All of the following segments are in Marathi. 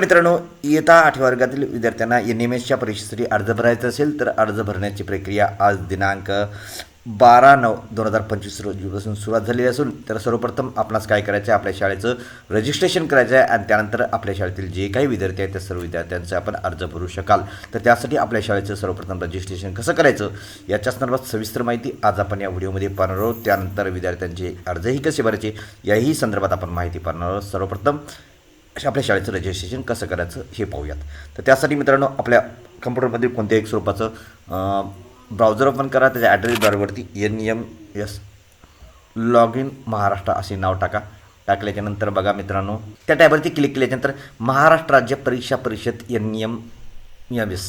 मित्रांनो इयत्ता आठव्या वर्गातील विद्यार्थ्यांना एन एम एसच्या परीक्षेसाठी अर्ज भरायचा असेल तर अर्ज भरण्याची प्रक्रिया आज दिनांक बारा नऊ दोन हजार पंचवीस रोजीपासून सुरुवात झालेली असून तर सर्वप्रथम आपणास काय करायचं आहे आपल्या शाळेचं रजिस्ट्रेशन करायचं आहे आणि त्यानंतर आपल्या शाळेतील जे काही विद्यार्थी आहेत त्या सर्व विद्यार्थ्यांचे आपण अर्ज भरू शकाल. तर त्यासाठी आपल्या शाळेचं सर्वप्रथम रजिस्ट्रेशन कसं करायचं याच्या संदर्भात सविस्तर माहिती आज आपण या व्हिडिओमध्ये पाहणार आहोत. त्यानंतर विद्यार्थ्यांचे अर्जही कसे भरायचे याही संदर्भात आपण माहिती पाहणार आहोत. सर्वप्रथम आपल्या शाळेचं रजिस्ट्रेशन कसं करायचं हे पाहूयात. तर त्यासाठी मित्रांनो आपल्या कम्प्युटरमध्ये कोणत्याही एक स्वरूपाचं ब्राउझर ओपन करा त्याच्या address बारवरती N M S log in Maharashtra असे नाव टाका. टाकल्याच्यानंतर बघा मित्रांनो त्या टॅबवरती क्लिक केल्याच्यानंतर महाराष्ट्र राज्य परीक्षा परिषद एन एम एम एस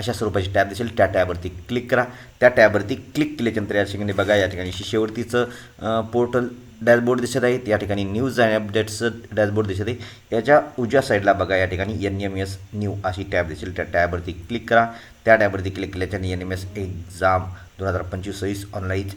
अशा स्वरूपाची टॅब दिसेल. त्या टॅबवरती क्लिक करा. त्या टॅबवरती क्लिक केल्याच्यानंतर या ठिकाणी बघा या ठिकाणी शिष्यवृत्तीचं पोर्टल डॅशबोर्ड दिसत आहे. या ठिकाणी न्यूज आणि अपडेट्सचं डॅशबोर्ड दिसत आहे. याच्या उजव्या साईडला बघा या ठिकाणी एन एम एस न्यू अशी टॅब दिसेल. त्या टॅबवरती क्लिक करा. त्या टॅबवरती क्लिक केल्याच्याने एन एम एस एक्झाम दोन हजार पंचवीस सव्वीस ऑनलाईन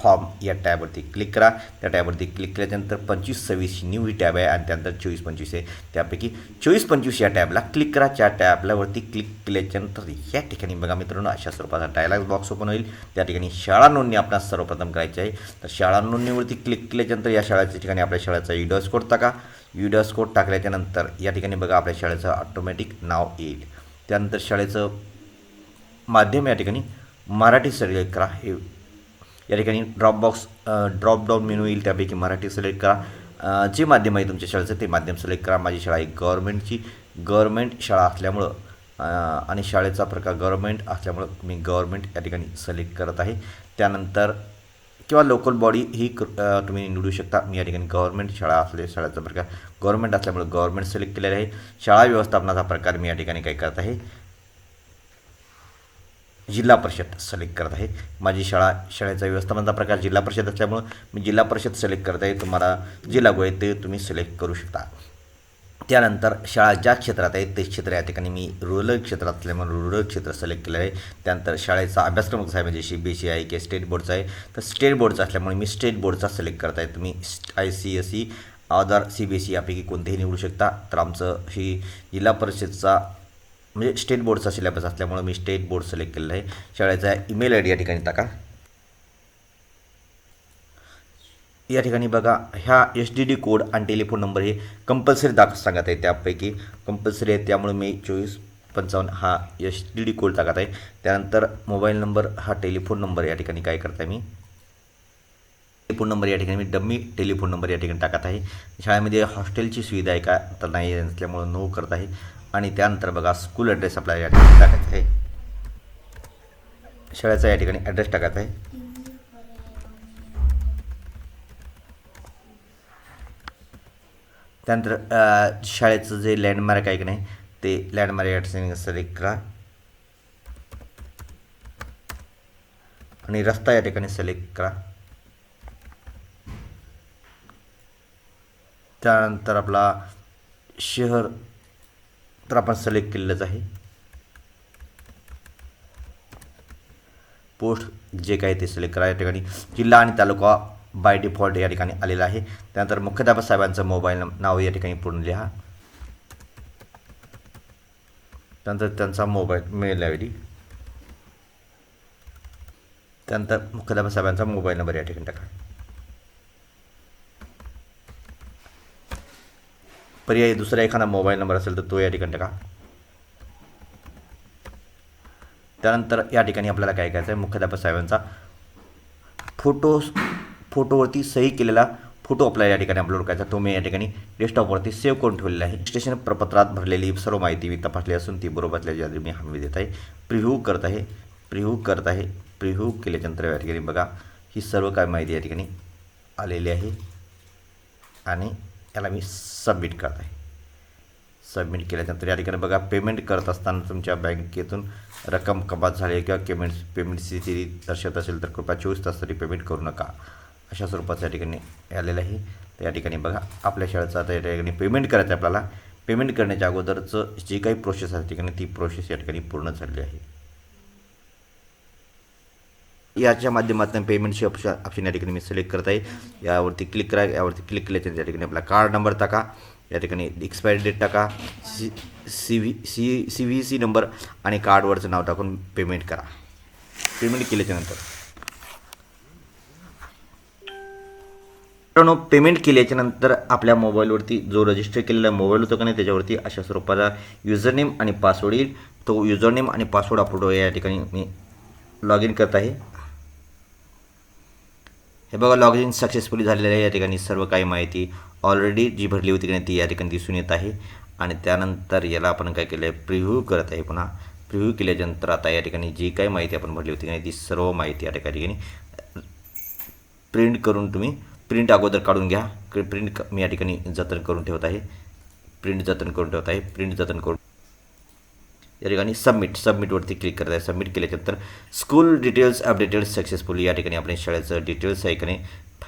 फॉर्म या टॅबवरती क्लिक करा. त्या टॅबवरती क्लिक केल्यानंतर पंचवीस सव्वीस न्यू ही टॅब आहे आणि त्यानंतर चोवीस पंचवीस आहे. त्यापैकी चोवीस पंचवीस या टॅबला क्लिक करा. त्या टॅबलावरती क्लिक केल्याच्यानंतर या ठिकाणी बघा मित्रांनो अशा स्वरूपाचा डायलॉग बॉक्स ओपन होईल. त्या ठिकाणी शाळा नोंदणी आपणास सर्वप्रथम करायची आहे. तर शाळा नोंदणीवरती क्लिक केल्याच्यानंतर या शाळेच्या ठिकाणी आपल्या शाळेचा इडॉस कोड टाका. इडॉस कोड टाकल्याच्यानंतर या ठिकाणी बघा आपल्या शाळेचं ऑटोमॅटिक नाव येईल. त्यानंतर शाळेचं माध्यम या ठिकाणी मराठी सिलेक्ट करा. हे या ठिकाणी drop box drop down menu येईल. त्यापैकी मराठी सिलेक्ट करा. जे माध्यम आहे तुमच्या शाळेचं ते माध्यम सिलेक्ट करा. माझी शाळा आहे गव्हर्मेंटची गव्हर्मेंट शाळा असल्यामुळं आणि शाळेचा प्रकार गव्हर्मेंट असल्यामुळं मी गव्हर्मेंट या ठिकाणी सिलेक्ट करत आहे. त्यानंतर किंवा लोकल बॉडी ही क तुम्ही निवडू शकता. मी या ठिकाणी गव्हर्मेंट शाळा असले शाळेचा प्रकार गव्हर्मेंट असल्यामुळे गव्हर्मेंट सिलेक्ट केलेला आहे. शाळा व्यवस्थापनाचा प्रकार मी या ठिकाणी काय करत आहे. जिल्हा परिषद सिलेक्ट करत आहे. माझी शाळा शाळेचा व्यवस्थापनाचा प्रकार जिल्हा परिषद असल्यामुळं मी जिल्हा परिषद सिलेक्ट करत आहे. तुम्हाला जे लागू आहे ते तुम्ही सिलेक्ट करू शकता. त्यानंतर शाळा ज्या क्षेत्रात आहे ते क्षेत्र या ठिकाणी मी रुरल क्षेत्रात असल्यामुळे रुरल क्षेत्र सिलेक्ट केलं आहे. त्यानंतर शाळेचा अभ्यासक्रम कसा आहे म्हणजे सी बी एस सी आहे की स्टेट बोर्डचा आहे. तर स्टेट बोर्डचा असल्यामुळे मी स्टेट बोर्डचा सिलेक्ट करत आहे. तुम्ही I C S C Aadhaar C B S C यापैकी कोणतेही निवडू शकता. तर आमचं ही जिल्हा परिषदचा म्हणजे स्टेट बोर्डचा सिलेबस असल्यामुळे मी स्टेट बोर्ड सिलेक्ट केलेलं आहे. शाळेचा ईमेल आय डी या ठिकाणी टाका. या ठिकाणी बघा ह्या एच डी डी कोड आणि टेलिफोन नंबर हे कंपल्सरी दाख सांगत आहे त्यापैकी. कंपल्सरी आहे त्यामुळे मी चोवीस पंचावन्न हा एच डी डी कोड टाकत आहे. त्यानंतर मोबाईल नंबर हा टेलिफोन नंबर या ठिकाणी काय करत आहे मी? टेलिफोन नंबर या ठिकाणी मी डम्मी टेलिफोन नंबर या ठिकाणी टाकत आहे. शाळेमध्ये हॉस्टेलची सुविधा आहे का? तर नाही नसल्यामुळं नो करत आहे. आणि त्यानंतर बघा स्कूल ॲड्रेस आपल्याला या ठिकाणी टाकायचा आहे. शाळेचा या ठिकाणी ॲड्रेस टाकायचा आहे. त्यानंतर शाळेचं जे लँडमार्क आहे की नाही ते लँडमार्क या ठिकाणी सिलेक्ट करा. आणि रस्ता या ठिकाणी सिलेक्ट करा. त्यानंतर आपला शहर तर आपण सिलेक्ट केलेलंच आहे. पोस्ट जे काही ते सिलेक्ट करा. या ठिकाणी जिल्हा आणि तालुका बाय डिफॉल्ट या ठिकाणी आलेला आहे. त्यानंतर मुख्याध्यापक साहेबांचं मोबाईल नाव या ठिकाणी पूर्ण लिहा. त्यानंतर त्यांचा मोबाईल मेल आय डी त्यानंतर मुख्याध्यापक साहेबांचा मोबाईल नंबर या ठिकाणी टाका. पर्यायी दुसरा एखादा मोबाईल नंबर असेल तर तो या ठिकाणी टाका. त्यानंतर या ठिकाणी आपल्याला काय करायचं आहे? मुख्याध्यापक साहेबांचा फोटो फोटोवरती सही केलेला फोटो आपल्याला या ठिकाणी अपलोड करायचा तो मी या ठिकाणी डेस्कटॉपवरती सेव्ह करून ठेवलेला आहे. स्टेशन प्रपत्रात भरलेली सर्व माहिती मी तपासली असून ती बरोबर असल्याची मी हमी देत आहे. प्रिव्ह्यू करत आहे. प्रिव्ह्यू करत आहे. प्रिव्ह्यू केल्याच्यानंतर या ठिकाणी बघा ही सर्व काय माहिती या ठिकाणी आलेली आहे. आणि याला मी सबमिट करत आहे सबमिट केल्यानंतर या ठिकाणी बघा पेमेंट करत असताना तुमच्या बँकेतून रक्कम कपात झाली आहे किंवा पेमेंट पेमेंट स्थिती दर्शवत असेल तर कृपया चोवीस तास तरी पेमेंट करू नका. अशा स्वरूपाचं या ठिकाणी आलेलं आहे. तर या ठिकाणी बघा आपल्या शाळेचं आता या ठिकाणी पेमेंट करायचं आहे आपल्याला. पेमेंट करण्याच्या अगोदरचं जी काही प्रोसेस आहे ठिकाणी ती प्रोसेस या ठिकाणी पूर्ण झालेली आहे. याच्या माध्यमातून पेमेंटची ऑप्शन ऑप्शन या ठिकाणी मी सिलेक्ट करत आहे. यावरती क्लिक करा यावरती क्लिक केल्याच्या त्या ठिकाणी आपला कार्ड नंबर टाका. या ठिकाणी एक्सपायरी डेट टाका. C C V C C V C number आणि कार्डवरचं नाव टाकून पेमेंट करा. पेमेंट केल्याच्यानंतर मित्रांनो पेमेंट केल्याच्यानंतर आपल्या मोबाईलवरती जो रजिस्टर केलेला मोबाईल होतो का नाही त्याच्यावरती अशा स्वरूपाचा युजर नेम आणि पासवर्ड येईल. तो युजर नेम आणि पासवर्ड अपलोड या ठिकाणी मी लॉग इन करत आहे. हे बघा लॉग इन सक्सेसफुली झालेलं आहे. या ठिकाणी सर्व काही माहिती ऑलरेडी जी भरली होती की नाही ती या ठिकाणी दिसून येत आहे. आणि त्यानंतर याला आपण काय केलं आहे प्रिव्ह्यू करत आहे पुन्हा. प्रिव्ह्यू केल्यानंतर आता या ठिकाणी जी काही माहिती आपण भरली होती की नाही ती सर्व माहिती या ठिकाणी प्रिंट करून तुम्ही प्रिंट अगोदर काढून घ्या. प्रिंट मी या ठिकाणी जतन करून ठेवत आहे. प्रिंट जतन करून ठेवत आहे. प्रिंट जतन करून या ठिकाणी सबमिट सबमिटवरती क्लिक करत आहे सबमिट केल्याच्यानंतर स्कूल डिटेल्स अपडेटेड सक्सेसफुल या ठिकाणी आपल्या शाळेचं डिटेल्स आहे की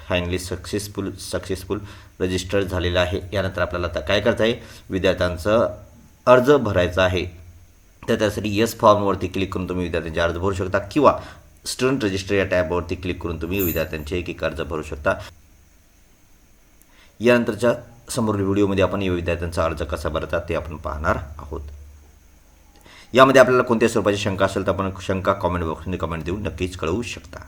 फायनली सक्सेसफुल सक्सेसफुल रजिस्टर झालेलं आहे. यानंतर आपल्याला आता काय करता येईल? विद्यार्थ्यांचं अर्ज भरायचा आहे. तर त्यासाठी यस फॉर्मवरती क्लिक करून तुम्ही विद्यार्थ्यांचे अर्ज भरू शकता किंवा स्टुडंट रजिस्टर या टॅबवरती क्लिक करून तुम्ही विद्यार्थ्यांचे एक एक अर्ज भरू शकता. यानंतरच्या समोरील व्हिडिओमध्ये आपण या विद्यार्थ्यांचा अर्ज कसा भरतात ते आपण पाहणार आहोत. यामध्ये आपल्याला कोणत्या स्वरूपाची शंका असेल तर आपण शंका कॉमेंट बॉक्समध्ये कमेंट देऊन नक्कीच कळवू शकता.